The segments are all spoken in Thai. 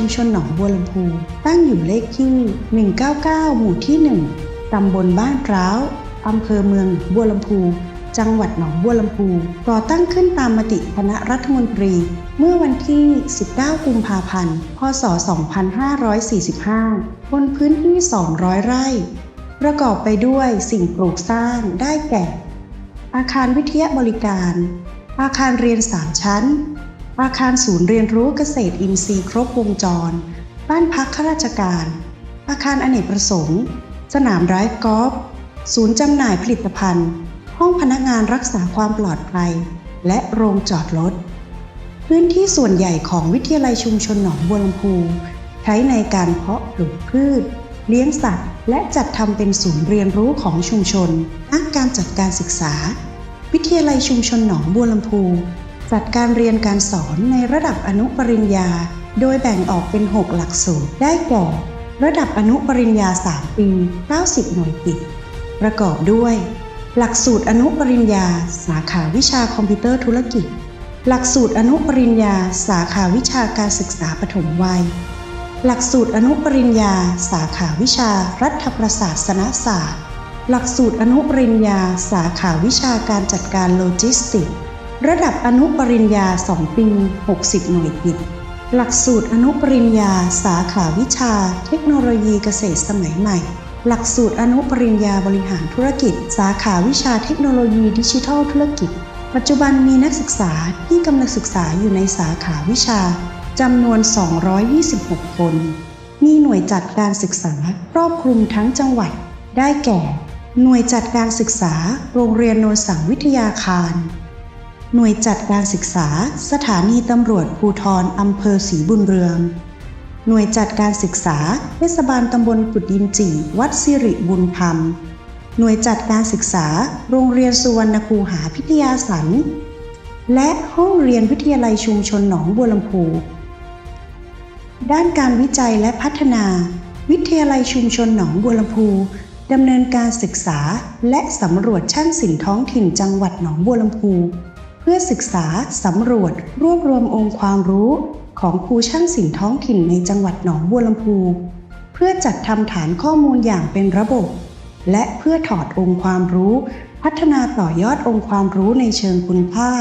ชุมชนหนองบัวลำพู ตั้งอยู่เลขที่ 199 หมู่ที่ 1 ตำบลบ้านร้าว อำเภอเมืองบัวลำพู จังหวัดหนองบัวลำพูก่อตั้งขึ้นตามมติคณะรัฐมนตรี เมื่อวันที่ 19 กุมภาพันธ์ พศ 2545 บนพื้นที่ 200 ไร่ ประกอบไปด้วยสิ่งปลูกสร้างได้แก่ อาคารวิทยาบริการ อาคารเรียน 3 ชั้น อาคารศูนย์เรียนรู้เกษตรอินทรีย์ครบวงจร บ้านพักข้าราชการ อาคารอเนกประสงค์ สนามไรฟ์กอล์ฟ ศูนย์จำหน่ายผลิตภัณฑ์ ห้องพนักงานรักษาความปลอดภัย และโรงจอดรถ พื้นที่ส่วนใหญ่ของวิทยาลัยชุมชนหนองบัวลำพูใช้ในการเพาะปลูกพืช เลี้ยงสัตว์ และจัดทำเป็นศูนย์เรียนรู้ของชุมชนด้านการจัดการศึกษา วิทยาลัยชุมชนหนองบัวลำพู จัดการเรียนการสอนในระดับอนุปริญญา โดยแบ่งออกเป็น 6 หลักสูตร ได้แก่ระดับอนุปริญญา 3 ปี 90 หน่วยกิตประกอบด้วย หลักสูตรอนุปริญญา สาขาวิชาคอมพิวเตอร์ธุรกิจ หลักสูตรอนุปริญญา สาขาวิชาการศึกษาปฐมวัย หลักสูตรอนุปริญญา สาขาวิชารัฐประศาสนศาสตร์ หลักสูตรอนุปริญญา สาขาวิชาการจัดการโลจิสติกส์ ระดับอนุปริญญา 2 ปี 60 หน่วยกิตหลักสูตรอนุปริญญา สาขาวิชา เทคโนโลยีเกษตรสมัยใหม่ หลักสูตรอนุปริญญาบริหารธุรกิจ สาขาวิชาเทคโนโลยีดิจิทัลธุรกิจ ปัจจุบันมีนักศึกษาที่กำลังศึกษาอยู่ในสาขาวิชาจำนวน 226 คน มีหน่วยจัดการศึกษาครอบคลุมทั้งจังหวัด ได้แก่ หน่วยจัดการศึกษา โรงเรียนโนนสังวิทยาคาร หน่วยจัดการศึกษา สถานีตำรวจภูทรอำเภอศรีบุญเรือง หน่วยจัดการศึกษา เทศบาลตำบลกุดยินจีวัดสิริบุญธรรม หน่วยจัดการศึกษา โรงเรียนสุวรรณคูหาพิทยาสัน และห้องเรียนวิทยาลัยชุมชนหนองบัวลำพู ด้านการวิจัยและพัฒนา วิทยาลัยชุมชนหนองบัวลำพูดำเนินการศึกษาและสำรวจช่างศิลป์ท้องถิ่นจังหวัดหนองบัวลำพู พื่อศึกษาสำรวจรวบรวมองค์ความรู้ของครูช่างศิลป์ท้องถิ่นในจังหวัดหนองบัวลำพูเพื่อจัดทำฐานข้อมูลอย่างเป็นระบบ และเพื่อถอดองค์ความรู้ พัฒนาต่อยอดองค์ความรู้ในเชิงคุณค่า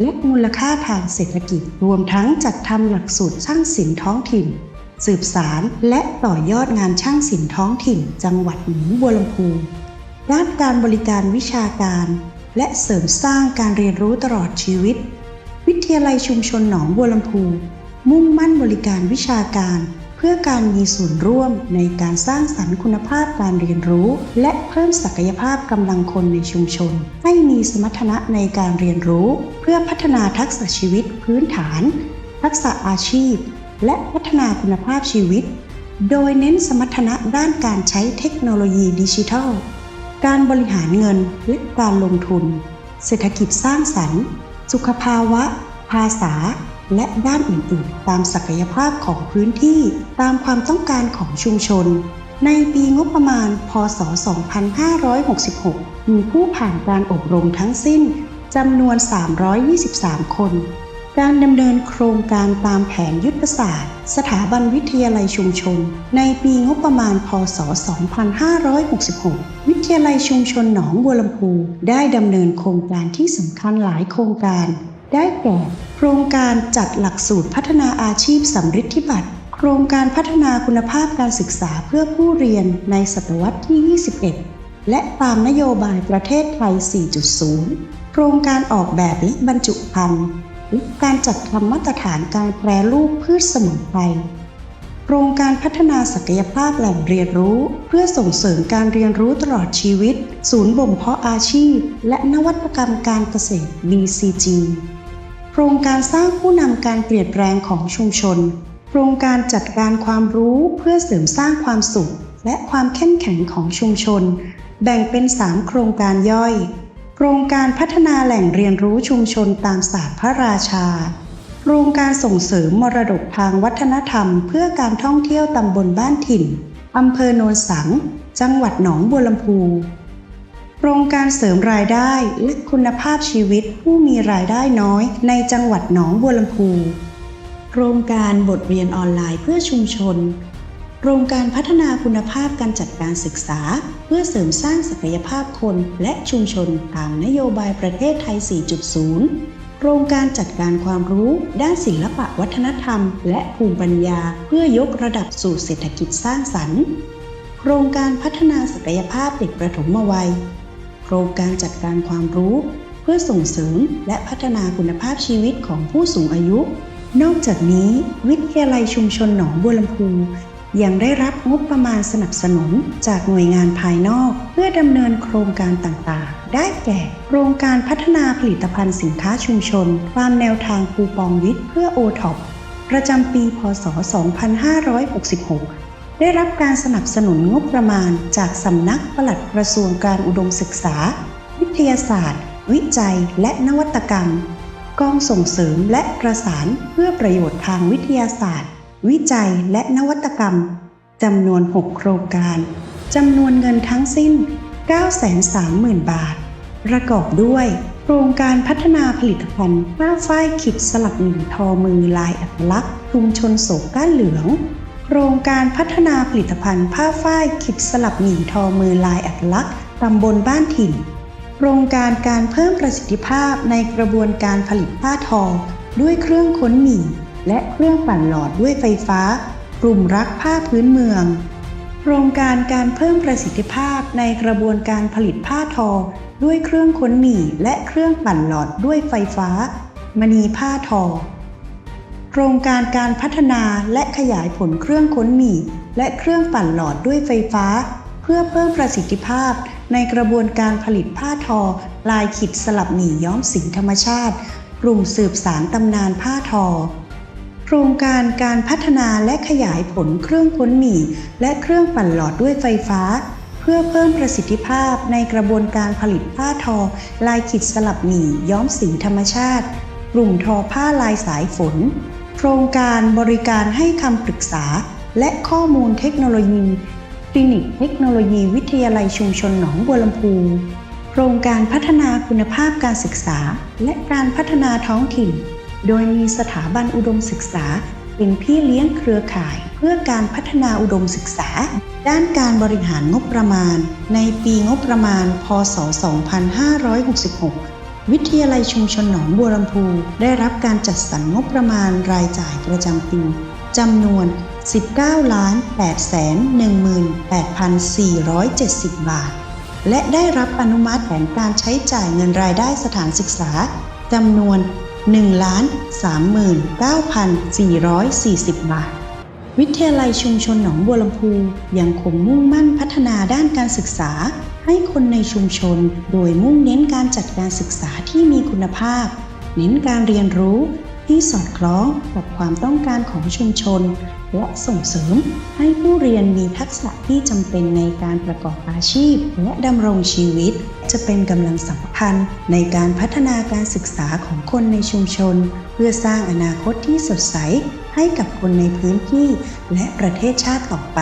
และมูลค่าทางเศรษฐกิจ รวมทั้งจัดทำหลักสูตรช่างศิลป์ท้องถิ่น สืบสารและต่อยอดงานช่างศิลป์ท้องถิ่น จังหวัดหนองบัวลำพูด้านการบริการวิชาการ และเสริมสร้างการเรียนรู้ตลอดชีวิต วิทยาลัยชุมชนหนองบัวลำพู มุ่งมั่นบริการวิชาการ เพื่อการมีส่วนร่วมในการสร้างสรรค์คุณภาพการเรียนรู้ และเพิ่มศักยภาพกำลังคนในชุมชน ให้มีสมรรถนะในการเรียนรู้ เพื่อพัฒนาทักษะชีวิตพื้นฐาน ทักษะอาชีพ และพัฒนาคุณภาพชีวิต โดยเน้นสมรรถนะด้านการใช้เทคโนโลยีดิจิทัล การบริหารเงินและการลงทุน เศรษฐกิจสร้างสรรค์ สุขภาวะ ภาษา และด้านอื่นๆ ตามศักยภาพของพื้นที่ตามความต้องการของชุมชน ในปีงบประมาณ พศ 2566 มีผู้ผ่านการอบรมทั้งสิ้นจำนวน 323 คน การดำเนินโครงการตามแผนยุทธศาสตร์ สถาบันวิทยาลัยชุมชน ในปีงบประมาณ พศ 2566 วิทยาลัยชุมชนหนองบัวลำพูได้ดำเนินโครงการที่สำคัญหลายโครงการ ได้แก่ โครงการจัดหลักสูตรพัฒนาอาชีพสำริดธิบัตรโครงการพัฒนาคุณภาพการศึกษาเพื่อผู้เรียนในศตวรรษที่ 21 และตามนโยบายประเทศไทย 4.0 โครงการออกแบบและบรรจุภัณฑ์ และการจัดทำมาตรฐานการแปรรูปพืชสมุนไพรโครงการพัฒนาศักยภาพแหล่งเรียนรู้ เพื่อส่งเสริมการเรียนรู้ตลอดชีวิต ศูนย์บ่มเพาะอาชีพ และนวัตกรรมการเกษตร BCG โครงการสร้างผู้นำการเปลี่ยนแปลงของชุมชน โครงการจัดการความรู้เพื่อเสริมสร้างความสุข และความเข้มแข็งของชุมชน แบ่งเป็น 3 โครงการย่อย โครงการพัฒนาแหล่งเรียนรู้ชุมชนตามศาสตร์พระราชา โครงการส่งเสริมมรดกทางวัฒนธรรม เพื่อการท่องเที่ยวตำบลบ้านถิ่นอำเภอโนนสัง จังหวัดหนองบัวลำพูโครงการเสริมรายได้และคุณภาพชีวิตผู้มีรายได้น้อยในจังหวัดหนองบัวลำพู โครงการบทเรียนออนไลน์เพื่อชุมชน โครงการพัฒนาคุณภาพการจัดการศึกษา เพื่อเสริมสร้างศักยภาพคนและชุมชนตามนโยบายประเทศไทย 4.0 โครงการจัดการความรู้ด้านศิลปะวัฒนธรรม และภูมิปัญญา เพื่อยกระดับสู่เศรษฐกิจสร้างสรรค์ โครงการพัฒนาศักยภาพเด็กประถมวัย โครงการจัดการความรู้ เพื่อส่งเสริมและพัฒนาคุณภาพชีวิตของผู้สูงอายุนอกจากนี้ วิทยาลัยชุมชนหนองบัวลำพู ยังได้รับงบประมาณสนับสนุนจากหน่วยงานภายนอก เพื่อดำเนินโครงการต่างๆ ได้แก่ โครงการพัฒนาผลิตภัณฑ์สินค้าชุมชน ตามแนวทางคูปองวิทย์เพื่อโอท็อปประจำปี พศ 2566ได้รับการสนับสนุนงบประมาณจากสำนักปลัดกระทรวงการอุดมศึกษา วิทยาศาสตร์ วิจัย และนวัตกรรม กองส่งเสริมและประสานเพื่อประโยชน์ทางวิทยาศาสตร์ วิจัยและนวัตกรรมจำนวน 6 โครงการจำนวนเงินทั้งสิ้น 930,000 บาท ประกอบด้วย โครงการพัฒนาผลิตภัณฑ์ผ้าฝ้ายขิดสลักหนึ่งทอมือลายอัตลักษณ์ชุมชนโศกก้านเหลือง โครงการพัฒนาผลิตภัณฑ์ผ้าฝ้ายขิดสลับหมี่ทอมือลายอัตลักษณ์ตำบลบ้านถิ่น โครงการการเพิ่มประสิทธิภาพในกระบวนการผลิตผ้าทอ ด้วยเครื่องค้นหมี่ และเครื่องปั่นหลอดด้วยไฟฟ้า กลุ่มรักผ้าพื้นเมือง โครงการการเพิ่มประสิทธิภาพในกระบวนการผลิตผ้าทอ ด้วยเครื่องค้นหมี่และเครื่องปั่นหลอดด้วยไฟฟ้า มณีผ้าทอ โครงการการพัฒนาและขยายผลเครื่องค้นหมี่และเครื่องปั่นหลอดด้วยไฟฟ้า เพื่อเพิ่มประสิทธิภาพในกระบวนการผลิตผ้าทอ ลายขิดสลับหมี่ย้อมสีธรรมชาติ กลุ่มสืบสารตำนานผ้าทอ โครงการการพัฒนาและขยายผลเครื่องค้นหมี่ และเครื่องปั่นหลอดด้วยไฟฟ้า เพื่อเพิ่มประสิทธิภาพในกระบวนการผลิตผ้าทอ ลายขิดสลับหมี่ย้อมสีธรรมชาติ กลุ่มทอผ้าลายสายฝน โครงการบริการให้คำปรึกษา และข้อมูลเทคโนโลยีคลินิกเทคโนโลยีวิทยาลัยชุมชนหนองบัวลำพูโครงการพัฒนาคุณภาพการศึกษา และการพัฒนาท้องถิ่น โดยมีสถาบันอุดมศึกษา เป็นพี่เลี้ยงเครือข่าย เพื่อการพัฒนาอุดมศึกษา ด้านการบริหารงบประมาณ ในปีงบประมาณ พศ 2566วิทยาลัยชุมชนหนองบัวลำพูได้รับการจัดสรรงบประมาณรายจ่ายประจำปีจำนวน 19 ล้าน8แสน18,470 บาท และได้รับอนุมัติแผนการใช้จ่ายเงินรายได้สถานศึกษาจำนวน 1ล้าน39,440 บาท วิทยาลัยชุมชนหนองบัวลำพูยังคงมุ่งมั่นพัฒนาด้านการศึกษา ให้คนในชุมชน โดยมุ่งเน้นการจัดการศึกษาที่มีคุณภาพ เน้นการเรียนรู้ ที่สอดคล้องกับความต้องการของชุมชน และส่งเสริมให้ผู้เรียนมีทักษะที่จำเป็นในการประกอบอาชีพ และดำรงชีวิต จะเป็นกำลังสำคัญในการพัฒนาการศึกษาของคนในชุมชน เพื่อสร้างอนาคตที่สดใสให้กับคนในพื้นที่และประเทศชาติต่อไป